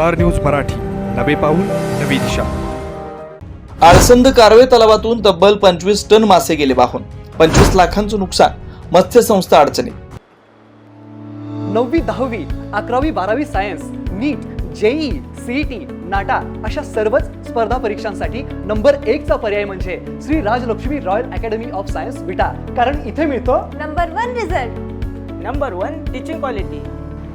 Star news Marathi. नवे पाऊल नवी दिशा. आळसंद कारवे तलावातून तब्बल पंचवीस टन मासे गेले वाहून. पंचवीस लाखांचं नुकसान मत्स्य संस्था अडचणीत. नववी दहावी अकरावी बारावी science NEET JEE CET NATA अशा सर्वच स्पर्धा परीक्षांसाठी नंबर एकचा पर्याय म्हणजे Shri Rajlakshmi royal academy of science Vita. कारण इथे मिळतो number one result. Number one teaching quality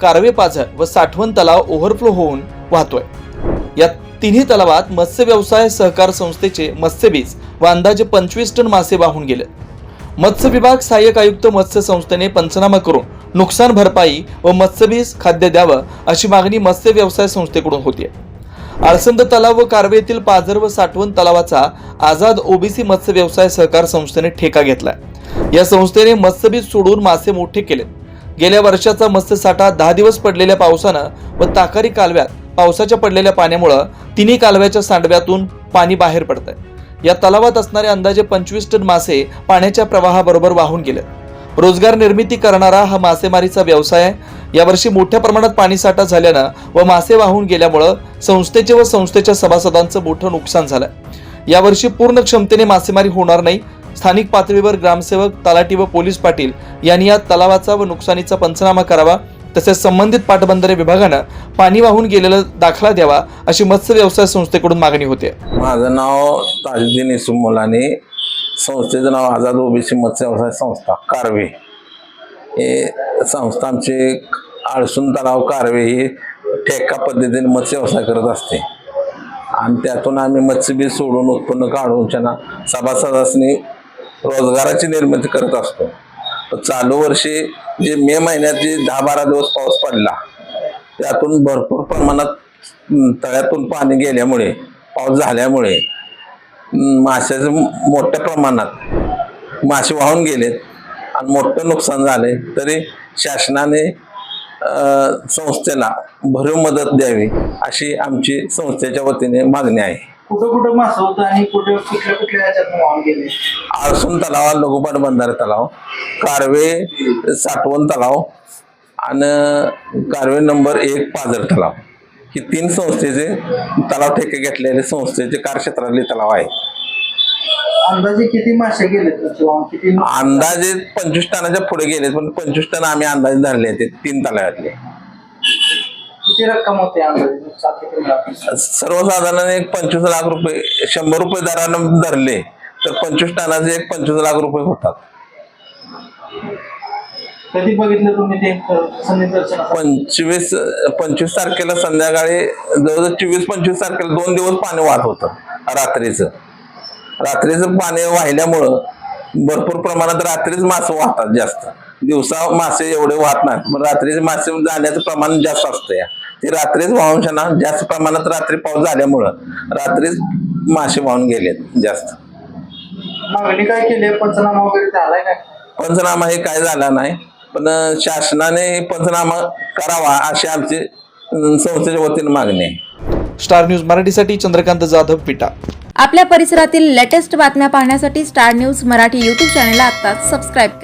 Karve पाझर व साठवण तलाव ओव्हरफ्लो होऊन वाहतोय. या तिन्ही तलावात मत्स्य व्यवसाय सहकार संस्थेचे मत्स्यबीज व अंदाजे पंचवीस टन मासे वाहून गेले. मत्स्य विभाग सहाय्यक आयुक्त मत्स्य संस्थेने पंचनामा करून नुकसान भरपाई व मत्स्यबीज खाद्य द्यावं अशी मागणी मत्स्य व्यवसाय संस्थेकडून होती आळसंद तलाव व कारवे येथील पाझर व साठवण तलावाचा आझाद ओबीसी मत्स्य व्यवसाय सहकार संस्थेने ठेका घेतलाय. या संस्थेने मत्स्यबीज सोडून मासे मोठे केलेत. गेल्या वर्षाचा मत्स्यसाठा दहा दिवस पडलेल्या पावसानं व ताकारी कालव्यात पावसाच्या पडलेल्या पाण्यामुळं तिन्ही कालव्याच्या सांडव्यातून पाणी बाहेर पडत आहे या तलावात असणारे अंदाजे पंचवीस टन मासे पाण्याच्या प्रवाहाबरोबर वाहून गेले रोजगार निर्मिती करणारा हा मासेमारीचा व्यवसाय आहे. यावर्षी मोठ्या प्रमाणात पाणीसाठा झाल्यानं व मासे वाहून गेल्यामुळं संस्थेचे व संस्थेच्या सभासदांचं मोठं नुकसान झालं यावर्षी पूर्ण क्षमतेने मासेमारी होणार नाही स्थानिक पातळीवर ग्रामसेवक तलाठी व पोलीस पाटील यांनी या तलावाचा व नुकसानीचा पंचनामा करावा तसेच संबंधित पाटबंधारे विभागानं पाणी वाहून गेलेला दाखला द्यावा अशी मत्स्य व्यवसाय संस्थेकडून मागणी होते. माझं नाव ताजुद्दीन इसुम मुलानी संस्थेचं नाव आझाद ओबीसी मत्स्य व्यवसाय संस्था कारवे. हे संस्था आमचे आळसून तलाव कारवे हे ठेका पद्धतीने मत्स्य व्यवसाय करत असते. आणि त्यातून आम्ही मत्स्यबीज सोडून उत्पन्न काढून त्यांना सभासदासनी रोजगाराची निर्मिती करत असतो. तर चालू वर्षी जे मे महिन्यात जे दहा बारा दिवस पाऊस पडला त्यातून भरपूर प्रमाणात तळ्यातून पाणी गेल्यामुळे पाऊस झाल्यामुळे माशाचे माशाचं मोठ्या प्रमाणात मासे वाहून गेलेत आणि मोठं नुकसान झाले तरी शासनाने संस्थेला भरीव मदत द्यावी अशी आमची संस्थेच्या वतीने मागणी आहे. कुठं कुठं मासं होतं आणि कुठं कुठल्या कुठल्या ह्याच्यात वाहून गेले? आळसून तलाव लघुपाट बंधारे तलाव कारवे साठवण तलाव आणि कारवे नंबर एक पाझर तलाव. ही तीन संस्थेचे तलाव ठेके घेतलेले संस्थेचे कार्यक्षेत्रातले तलाव आहे अंदाजे किती मासे गेले किती अंदाजे पंचवीस टनाच्या पुढे गेले पण पंचवीस टन आम्ही अंदाजे धरले ते तीन तलावातले. किती रक्कम होते अंदाजे? नुकसान किती मिळालं? सर्वसाधारण एक पंचवीस लाख रुपये शंभर रुपये दरानं धरले तर पंचवीस टनाचे एक पंचवीस लाख रुपये होतात. कधी बघितलं तुम्ही ते पंचवीस पंचवीस तारखेला संध्याकाळी जवळजवळ चोवीस पंचवीस तारखेला दोन दिवस पाणी वाहत होतं रात्रीचं. रात्रीचं पाणी वाहिल्यामुळं भरपूर प्रमाणात रात्रीच मासे वाहतात जास्त. दिवसा मासे एवढे वाहत नाहीत पण रात्रीचे मासे जाण्याचं प्रमाण जास्त असतं या. ते रात्रीच वाहून शना जास्त प्रमाणात रात्री पाऊस झाल्यामुळं रात्रीच मासे वाहून गेलेत जास्त. मागणी काय केली? आहे? पंचनामा वगैरे झालाय काय पंचनामा हे काय झाला नाही पण शासनाने पंचनामा करावा अशी आमची अं, संस्थेच्या वतीने मागणी आहे. स्टार न्यूज मराठीसाठी चंद्रकांत जाधव पिटा. आपल्या परिसरातील लेटेस्ट बातम्या पाहण्यासाठी स्टार न्यूज मराठी यूट्यूब चॅनलला आत्ताच सबस्क्राईब करा.